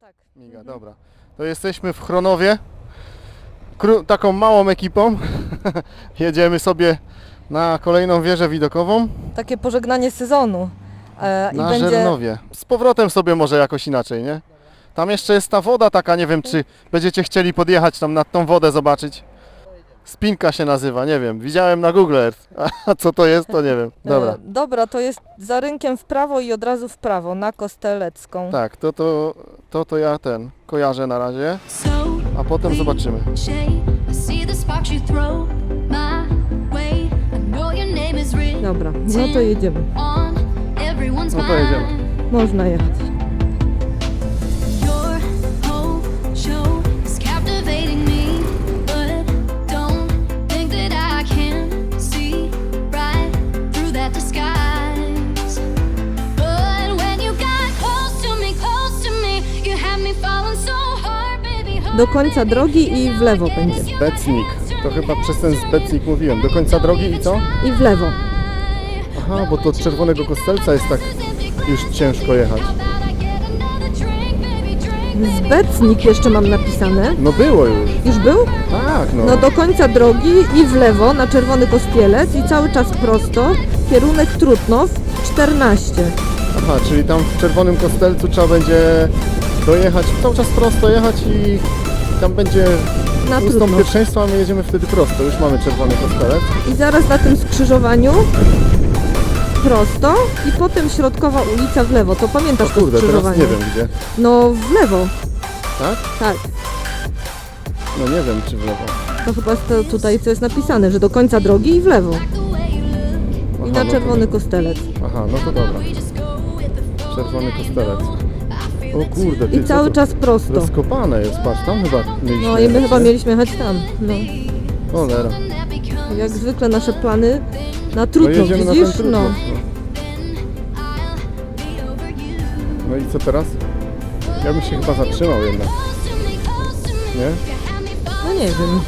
tak. Miga, Mhm. dobra. To jesteśmy w Chronowie. Kró- taką małą ekipą. Jedziemy sobie na kolejną wieżę widokową Takie pożegnanie sezonu. E, na będzie Żernowie. Z powrotem sobie może jakoś inaczej, nie? Tam jeszcze jest ta woda taka, nie wiem czy będziecie chcieli podjechać tam nad tą wodę zobaczyć. Spinka się nazywa, nie wiem. Widziałem na Google Earth. A co to jest, to nie wiem. Dobra. E, dobra, to jest za rynkiem w prawo i od razu w prawo, na Kostelecką. Tak, to to, to to ja ten kojarzę na razie, So a potem zobaczymy. cliche, I see the sparks you throw my way. I know your name is written Dobra, no to jedziemy. on everyone's No to jedziemy. mind. Można jechać. Do końca drogi i w lewo będzie. Becnik. To chyba przez ten Becnik mówiłem. Do końca drogi i co? I w lewo. Aha, bo to od Czerwonego Kostelca jest tak już ciężko jechać. Zbecnik jeszcze mam napisane. No było już. Już był? Tak, no. No do końca drogi i w lewo na Czerwony Kostielec i cały czas prosto. Kierunek Trutnow 14. Aha, czyli tam w Czerwonym Kostelcu trzeba będzie dojechać, cały czas prosto jechać i tam będzie Na ustąp Trutnow. pierwszeństwa, a my jedziemy wtedy prosto. Już mamy Czerwony Kostelec. I zaraz na tym skrzyżowaniu prosto i potem środkowa ulica w lewo. To pamiętasz O to kurde, teraz skrzyżowanie? nie wiem gdzie. No w lewo, Tak? tak. No nie wiem czy w lewo. To chyba jest to tutaj co jest napisane, że do końca drogi i w lewo. Aha, I na no Czerwony to, Kostelec. Aha, no to dobra. Czerwony Kostelec. O kurde, ty, I co cały to czas prosto. Rozkopane jest, patrz, tam chyba mieliśmy No i my jechać, chyba nie? mieliśmy jechać tam. No. Cholera. Jak zwykle nasze plany na No trudno, jedziemy na ten widzisz? trudno. No. No i co teraz? Ja bym się chyba zatrzymał jednak, nie? no nie wiem.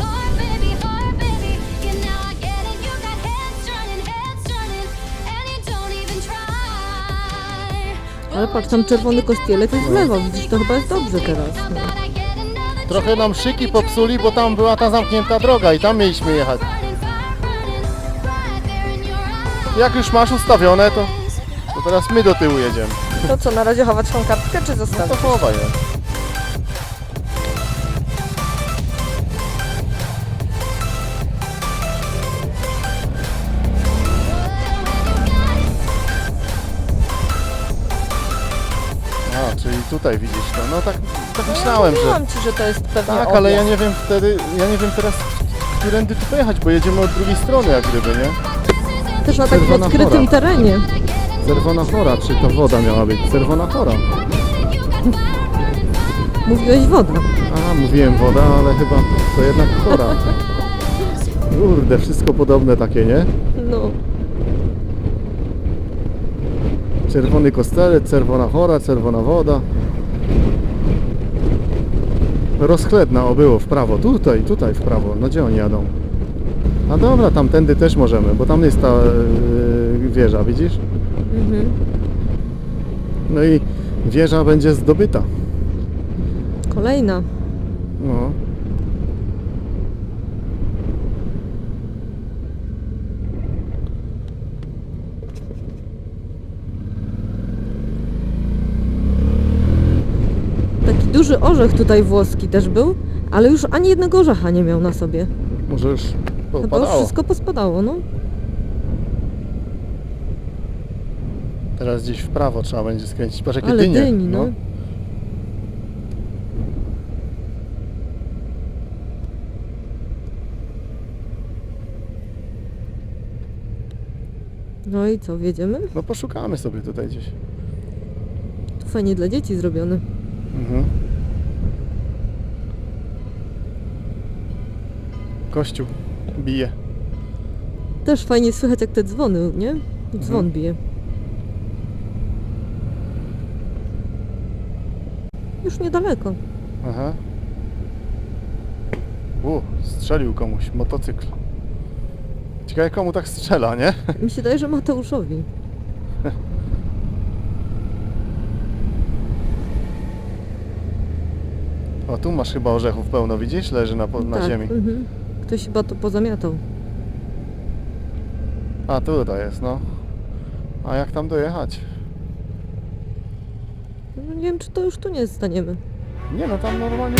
Ale patrz, tam czerwony kostielec jest w lewo, widzisz, to chyba jest dobrze teraz. No. Trochę nam szyki popsuli, bo tam była ta zamknięta droga i tam mieliśmy jechać. Jak już masz ustawione, to, to teraz my do tyłu jedziemy. To co, na razie chować tą kartkę, czy To zostawić? chowaj ją. Tutaj widzisz to. No tak, tak myślałem, że... Mówiłam ci, że to jest pewnie Tak, ale ja nie wiem wtedy, ja nie wiem teraz, którędy tu pojechać, bo jedziemy od drugiej strony jak gdyby, nie? Też na takim Czerwona odkrytym chora. terenie. Czerwona chora, czy to woda miała być? Czerwona chora. Mówiłeś woda. A, mówiłem woda, ale chyba to jednak chora. Kurde, wszystko podobne takie, nie? No. Czerwony kostelec, czerwona chora, czerwona woda. Rozchledna, o było, w prawo. Tutaj, tutaj w prawo. No gdzie oni jadą? A dobra, tamtędy też możemy, bo tam jest ta yy, wieża, widzisz? Mhm. No i wieża będzie zdobyta. Kolejna. No. Taki duży orzech tutaj włoski też był, ale już ani jednego orzecha nie miał na sobie. Może już Chyba już popadało. wszystko pospadało, no. Teraz gdzieś w prawo trzeba będzie skręcić. Patrz jakie Ale dynie. dyni, no. No i co, wjedziemy? no poszukamy sobie tutaj gdzieś. Tu fajnie dla dzieci zrobione. Mhm. Kościół bije. Też fajnie słychać jak te dzwony, nie? Dzwon Mhm. bije. Już niedaleko. Aha. U, strzelił komuś motocykl. Ciekawe komu tak strzela, nie? Mi się daje, że Mateuszowi. O, tu masz chyba orzechów pełno, widzisz? Leży na, na tak, ziemi. Mhm. Ktoś chyba to pozamiatał. A, tutaj jest, no. A jak tam dojechać? No, nie wiem, czy to już tu nie staniemy. Nie no, tam normalnie...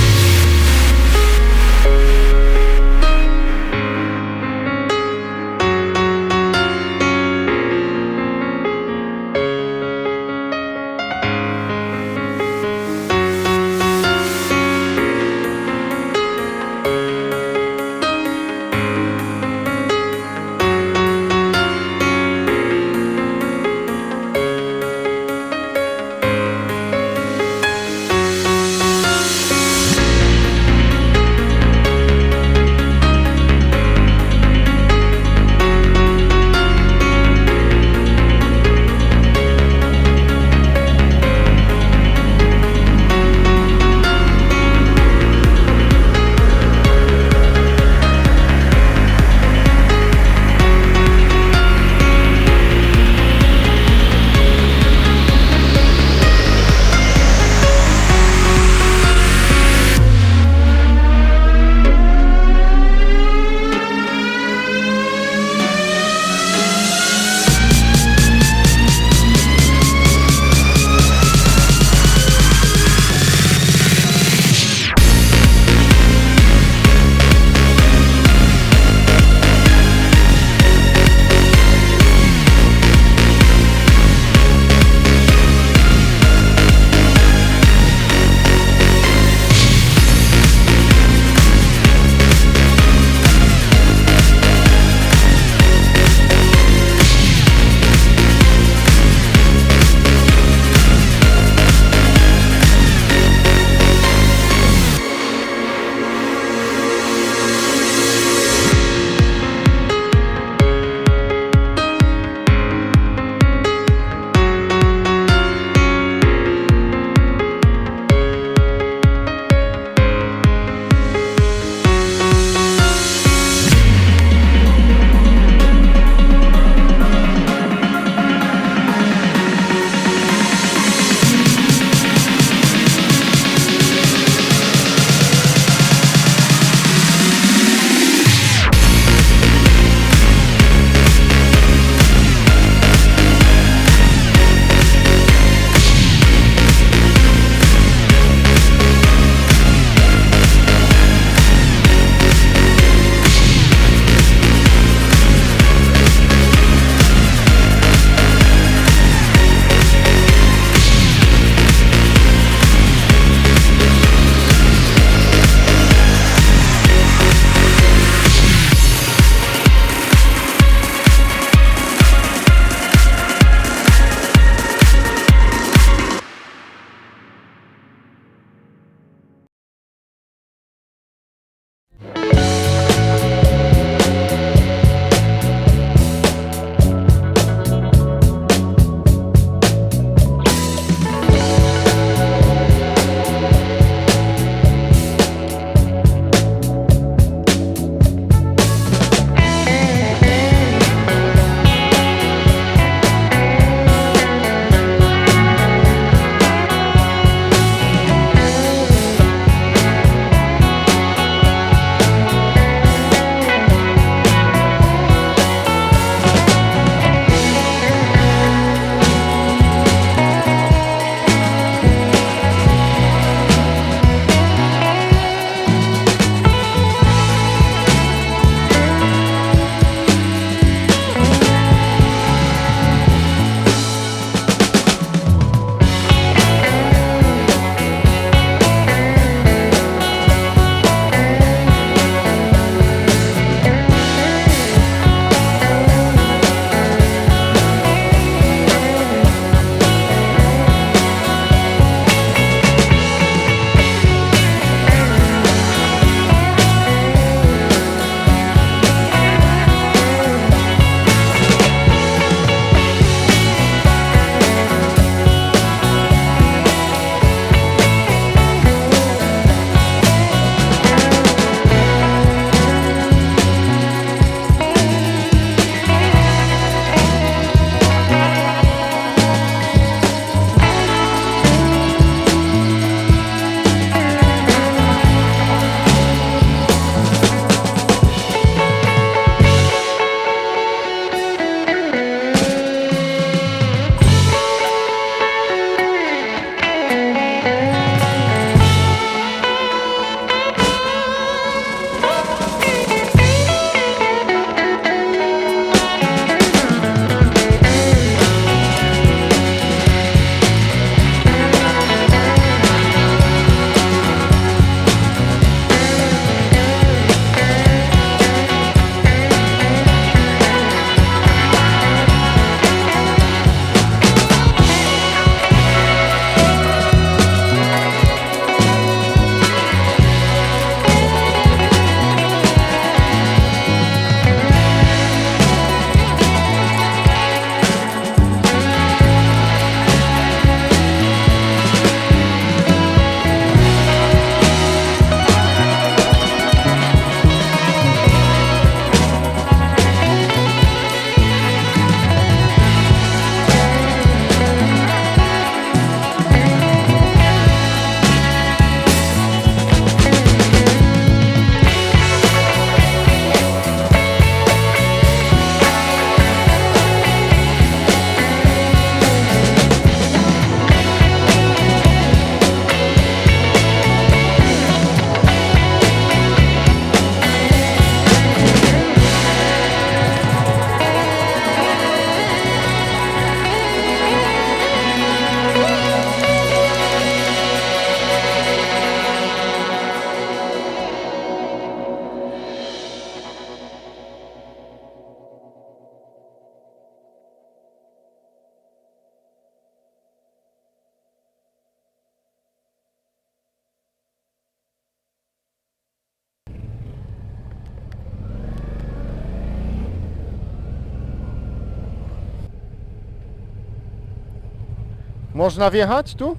Można wjechać tu?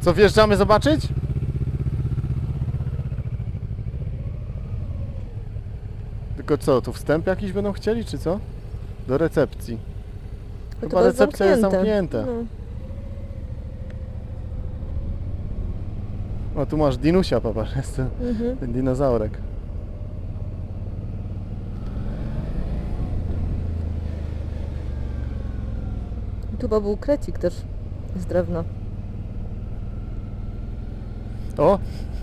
Co, wjeżdżamy zobaczyć? Tylko co, tu wstęp jakiś będą chcieli, czy co? Do recepcji. Chyba recepcja jest zamknięta. No. O, tu masz dinusia, popatrz, jest Mhm. ten dinozaurek. Tu chyba był krecik też z drewna. O,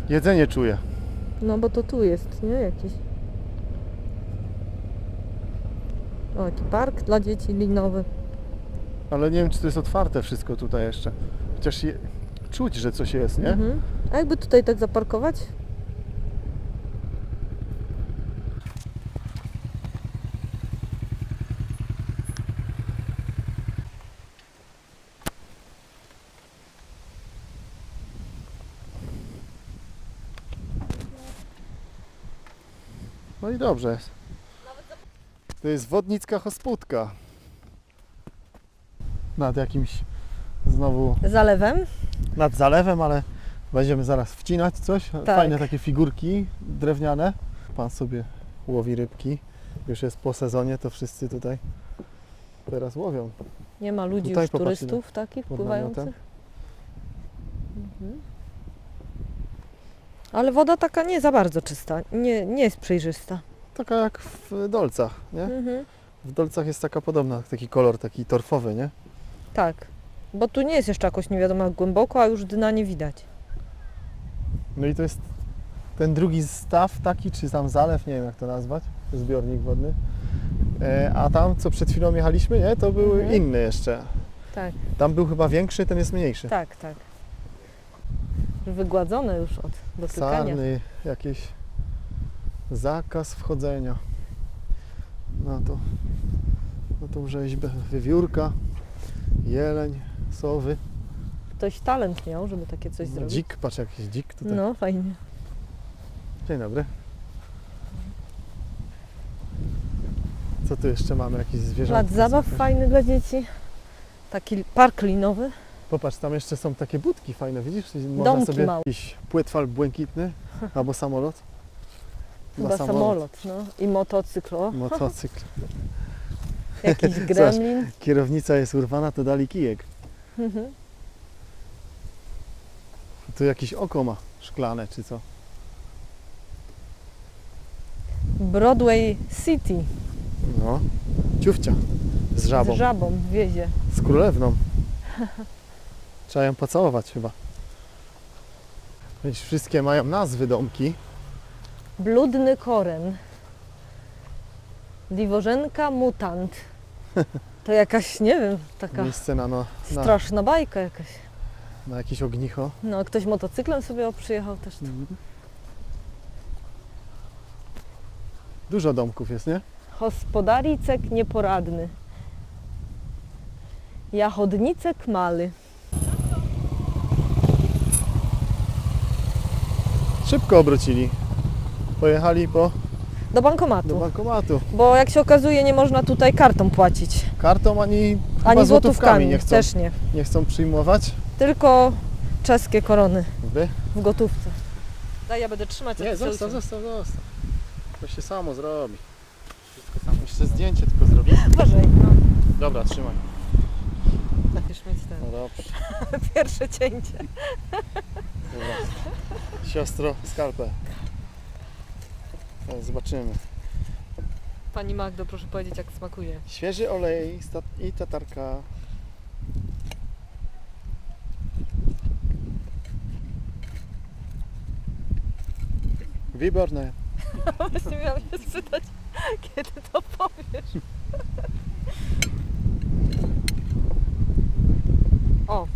jedzenie czuję. No bo to tu jest, nie? Jakiś. O, jaki park dla dzieci linowy. Ale nie wiem, czy to jest otwarte wszystko tutaj jeszcze. Chociaż je, czuć, że coś jest, nie? Mhm. A jakby tutaj tak zaparkować? No i dobrze. To jest wodnicka hospódka. Nad jakimś znowu Zalewem? nad zalewem, ale będziemy zaraz wcinać coś. Tak. Fajne takie figurki drewniane. Pan sobie łowi rybki. Już jest po sezonie, to wszyscy tutaj teraz łowią. Nie ma ludzi Tutaj już turystów takich pływających. Mhm. Ale woda taka nie za bardzo czysta, nie, nie jest przejrzysta. Taka jak w dolcach, nie? Mhm. W dolcach jest taka podobna, taki kolor taki torfowy, nie? Tak, bo tu nie jest jeszcze jakoś nie wiadomo jak głęboko, a już dna nie widać. No i to jest ten drugi staw taki, czy tam zalew, nie wiem jak to nazwać, zbiornik wodny. E, a tam, co przed chwilą jechaliśmy, nie? To były Mhm. inne jeszcze. Tak, Tam był chyba większy, ten jest mniejszy. tak, tak. Wygładzone już od dotykania. Sarny, jakieś zakaz wchodzenia na to, na tą rzeźbę. Wiewiórka, jeleń, sowy. Ktoś talent miał, żeby takie coś zrobić. Dzik, patrz jakiś dzik tutaj. No, fajnie. Dzień dobry. Co tu jeszcze mamy? Jakieś zwierzęta? Plac zabaw fajny dla dzieci. Taki park linowy. Popatrz, tam jeszcze są takie budki fajne, widzisz? Można Domki sobie małe. jakiś płetwal błękitny albo samolot. Chyba samolot, no. I motocykl. O, Motocykl. jakiś gremlin. Kierownica jest urwana, to dali kijek. Mhm. Tu jakieś oko ma szklane czy co. Broadway City No. Ciufcia. Z żabą. z żabą w wiezie. Z królewną. Trzeba ją pocałować chyba. Więc wszystkie mają nazwy domki. Bludny koren. Diwożenka mutant. To jakaś, nie wiem, taka Miejsce na, no, na, straszna bajka jakaś. na jakieś ognicho. No, ktoś motocyklem sobie przyjechał też. tu. Dużo domków jest, nie? Hospodaricek nieporadny. Jachodnicek maly. Szybko obrócili. Pojechali po, Do bankomatu. do bankomatu. Bo jak się okazuje, nie można tutaj kartą płacić. Kartą ani, Ani złotówkami złotówkami. nie chcą, Też nie. nie chcą przyjmować. Tylko czeskie korony Wy? w gotówce. Daj, ja będę trzymać. Nie, zostaw, zostaw, zostaw. To się samo zrobi. Wszystko samo. Jeszcze zdjęcie tylko usiądź. Uważaj. No. Dobra, trzymaj. Będziesz mieć ten. No dobrze. Pierwsze cięcie. Dobra siostro skalpel. Tak, zobaczymy. Pani Magdo, proszę powiedzieć, jak smakuje. Świeży olej i tatarka. Wyborne. Właśnie miałam się spytać, kiedy to powiesz. o,